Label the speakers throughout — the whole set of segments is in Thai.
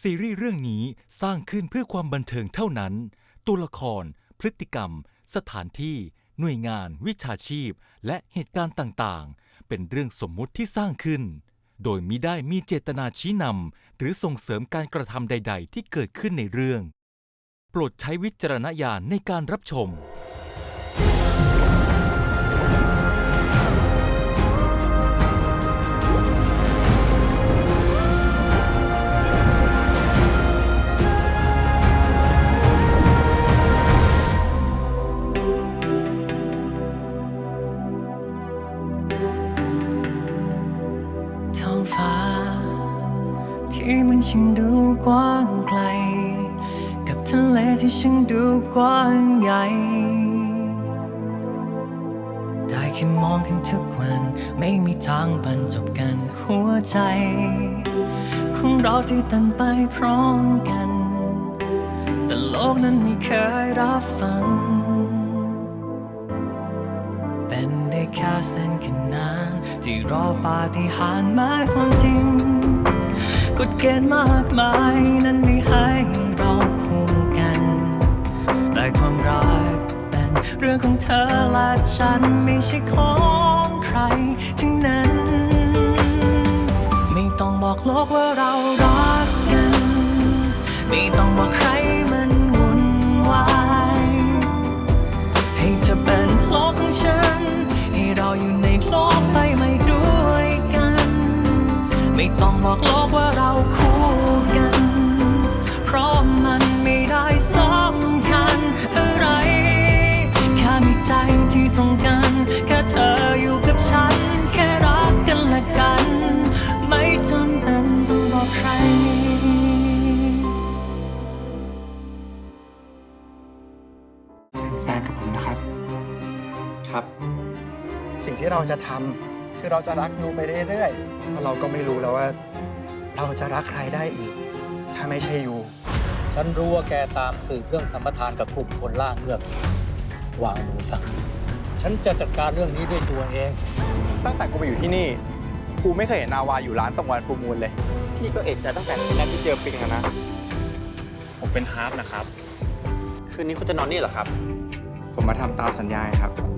Speaker 1: ซีรีส์เรื่องนี้สร้างขึ้นเพื่อความบันเทิงเท่านั้น ตัวละคร พฤติกรรม สถานที่ หน่วยงาน วิชาชีพ และเหตุการณ์ต่างๆ เป็นเรื่องสมมุติที่สร้างขึ้น โดยมิได้มีเจตนาชี้นำหรือส่งเสริมการกระทำใด ๆ ที่เกิดขึ้นในเรื่อง โปรดใช้วิจารณญาณในการรับชม
Speaker 2: ที่มันดูกว้างไกล กับทะเลที่ช่างดูกว้างใหญ่ ได้แค่มองกันทุกวัน ไม่มีทางบรรจบกันหัวใจ ของเราที่ตันไปพร้อมกัน แต่โลกนั้นไม่เคยรับฟัง เป็นได้แค่เส้นขนานที่รอปาฏิหาริย์มาความจริง กฎเกณฑ์มากมายนั้นไม่ให้เราคู่กัน แต่ความรักเป็นเรื่องของเธอและฉันไม่ใช่ของใครทั้งนั้น ไม่ต้องบอกโลกว่าเรารักกัน ไม่ต้องบอกใคร เราจะ
Speaker 3: ทำคือเราจะรักยูไปเรื่อยๆเพราะเราก็ไม่รู้แล้วว่า เราจะรักใครได้อีก ถ้าไม่ใช่ยู
Speaker 4: ฉันรู้ว่าแกตามสืบเรื่องสัมปทานกับกลุ่มคนล่าเงือกวางมือซะฉันจะจัดการเรื่องนี้ด้วยตัวเอง
Speaker 3: ตั้งแต่กูมาอยู่ที่นี่ กูไม่เคยเห็นนาวาอยู่ร้านตรงวันฟูมูลเลย พี่ก็เอกใจตั้งแต่แรกที่เจอปิงอะนะ
Speaker 5: ผมเป็นฮาร์ปนะครับ คืนนี้คุณจะนอนนี่เหรอครับ
Speaker 6: ผมมาทำตามสัญญาครับ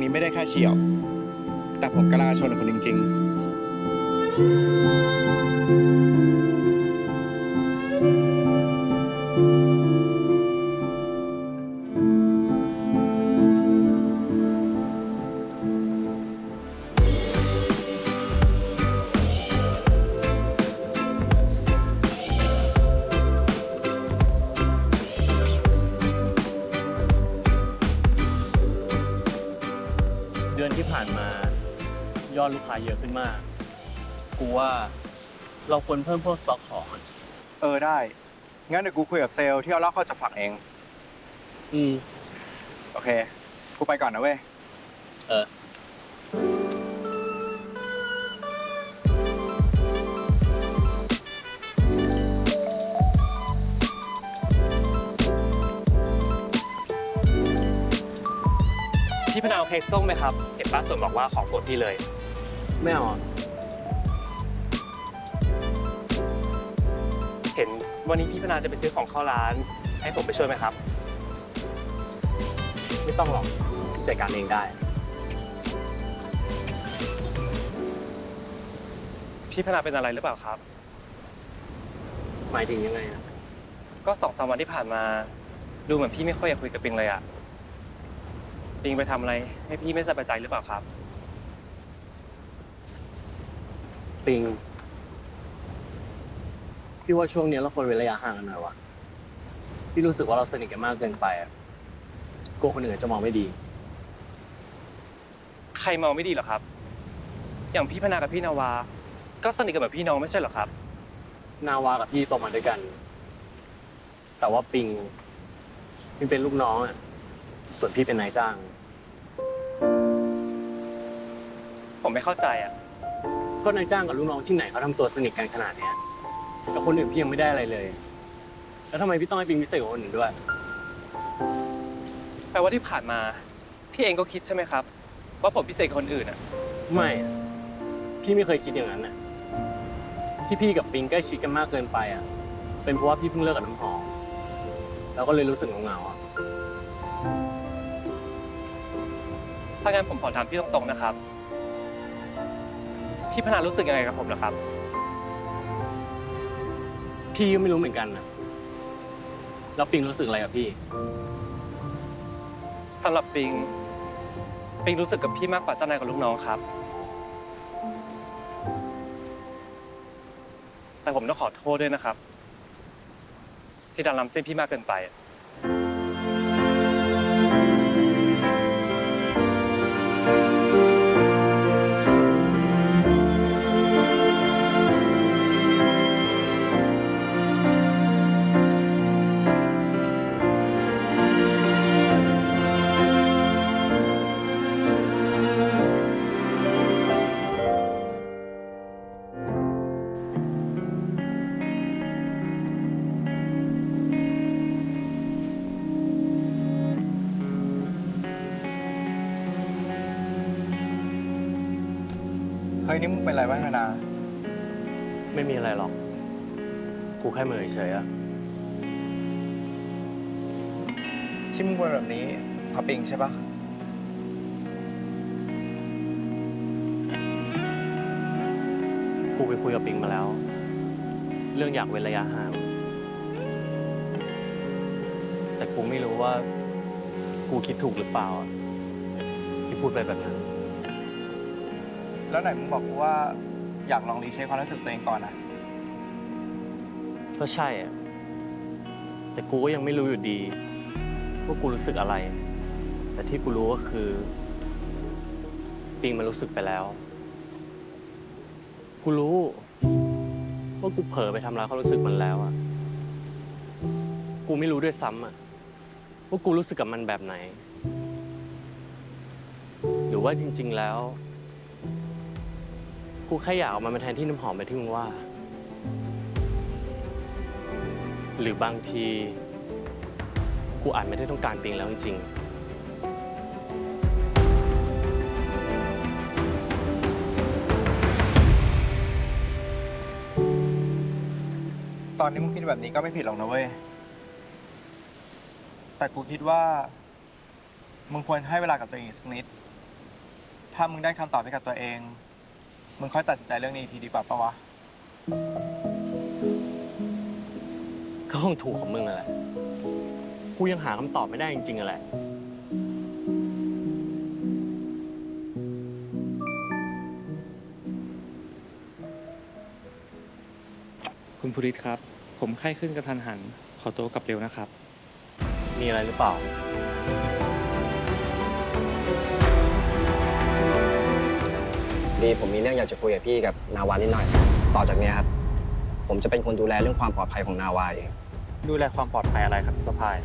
Speaker 6: งนี้ไม่ได้แค่เฉียว แต่ผมกำลังจะชนคนจริง
Speaker 5: ๆ มายอดลูกค้าเยอะขึ้นมาก กูว่าเราควรเพิ่มพวกสต็อกของ
Speaker 3: เออได้ งั้นเดี๋ยวกูคุยกับเซลล์ที่เอาเหล้าเข้าจากฝั่งเอง
Speaker 5: อืม
Speaker 3: โอเค กูไปก่อนนะเว้ย
Speaker 5: เออ พี่พนาเอาเค้กส้มไหมครับ เห็นป้าสวนบอกว่าของโปรดพี่เลย
Speaker 4: ไม่เอาอะ
Speaker 5: เห็นวันนี้พี่พนาจะไปซื้อของเข้าร้าน ให้ผมไปช่วยไหมครับ
Speaker 4: ไม่ต้องหรอกพี่จัดการเองได้
Speaker 5: พี่พนาเป็นอะไรหรือเปล่าครับ
Speaker 4: หมายถึงยังไงอะ
Speaker 5: ก็สองสามวันที่ผ่านมา ดูเหมือนพี่ไม่ค่อยอยากคุยกับปิงเลยอะ ปิงไปทำอะไร ให้พี่ไม่สบายใจหรือเปล่าครับ
Speaker 4: ปิง พี่ว่าช่วงเนี้ยเราควรเว้นระยะห่างกันหน่อยวะพี่รู้สึกว่าเราสนิทกันมากเกินไปอะกลัวคนอื่นจะมองไม่ดี
Speaker 5: ใครมองไม่ดีเหรอครับ อย่างพี่พนากับพี่นาวา ก็สนิทกันแบบพี่น้องไม่ใช่เหรอครับ
Speaker 4: นาวากับพี่โตมาด้วยกัน แต่ว่าปิงปิงเป็นลูกน้องอะ ส่วนพี่เป็นนายจ้าง
Speaker 5: ผมไม่เข้าใจอะ
Speaker 4: ก็นายจ้างกับลูกน้องที่ไหนเขาทำตัวสนิทกันขนาดเนี้ยกับคนอื่นพี่ยังไม่ได้อะไรเลย แล้วทำไมพี่ต้องให้ปิงพิเศษกว่าคนอื่นด้วย
Speaker 5: แปลว่าที่ผ่านมา พี่เองก็คิดใช่ไหมครับ ว่าผมพิเศษกว่าคนอื่นอะ
Speaker 4: ไม่อะพี่ไม่เคยคิดอย่างนั้นน่ะที่พี่กับปิงใกล้ชิดกันมากเกินไปอะ เป็นเพราะว่าพี่เพิ่งเลิกกับน้ำหอมแล้วก็เลยรู้สึกเหงาๆอะ
Speaker 5: ถ้างั้นผมขอถามพี่ตรงๆนะครับ พี่พนารู้สึกยังไงกับผมเหรอครับ
Speaker 4: พี่ก็ไม่รู้เหมือนกันนะแล้วปิงรู้สึกอะไรกับพี่
Speaker 5: สำหรับปิง ปิงรู้สึกกับพี่มากกว่าเจ้านายกับลูกน้องครับ แต่ผมต้องขอโทษด้วยนะครับ ที่ดันล้ำเส้นพี่มากเกินไป
Speaker 6: ฮ้ยนี่มึงเป็นไรบ้างนะ
Speaker 4: ไม่มีอะไรหรอก กูแค่เหมื่อยเฉยๆอะ
Speaker 6: ที่มึงเป็นแบบนี้เพราะปิงใช่ปะ
Speaker 4: กูไปคุยกับปิงมาแล้ว เรื่องอยากเว้นระยะห่าง แต่กูไม่รู้ว่า กูคิดถูกหรือเปล่าอะที่พูดไปแบบนั้น
Speaker 6: แล้วไหนมึงบอกกูว่าอยากลองรีเช็คความรู้สึกตัวเองก่อนนะ
Speaker 4: ก็ใช่อะแต่กูก็ยังไม่รู้อยู่ดี ว่ากูรู้สึกอะไร แต่ที่กูรู้ก็คือ ปิงมันรู้สึกไปแล้ว กูรู้ ว่ากูเผลอไปทำร้ายความรู้สึกมันแล้วอะกูไม่รู้ด้วยซ้ำอะว่ากูรู้สึกกับมันแบบไหน หรือว่าจริง ๆแล้ว กูแค่อยากเอามันมาแทนที่น้ำหอมไปที่มึงว่า หรือบางที กูอาจไม่ได้ต้องการปิงแล้วจริงๆ
Speaker 6: ตอนนี้มึงคิดแบบนี้ก็ไม่ผิดหรอกนะเว้ย แต่กูคิดว่า มึงควรให้เวลากับตัวเองอีกสักนิด ถ้ามึงได้คำตอบให้กับตัวเอง มึงค่อยตัดสินใจเรื่องนี้อีกทีดีกว่าปะวะ
Speaker 4: ก็คงถูกของมึงนั่นแหละ กูยังหาคำตอบไม่ได้จริงๆอะแหละ
Speaker 5: คุณภูริศครับ ผมไข้ขึ้นกระทันหัน ขอตัวกลับเร็วนะครับ
Speaker 4: มีอะไรหรือเปล่า
Speaker 7: ดีผมมีเรื่องอยากจะคุยกับพี่กับนาวานิดหน่อย ต่อจากเนี้ยครับ ผมจะเป็นคนดูแลเรื่องความปลอดภัยของนาวาเอง
Speaker 5: ดูแลความปลอดภัยอะไรครับสภาย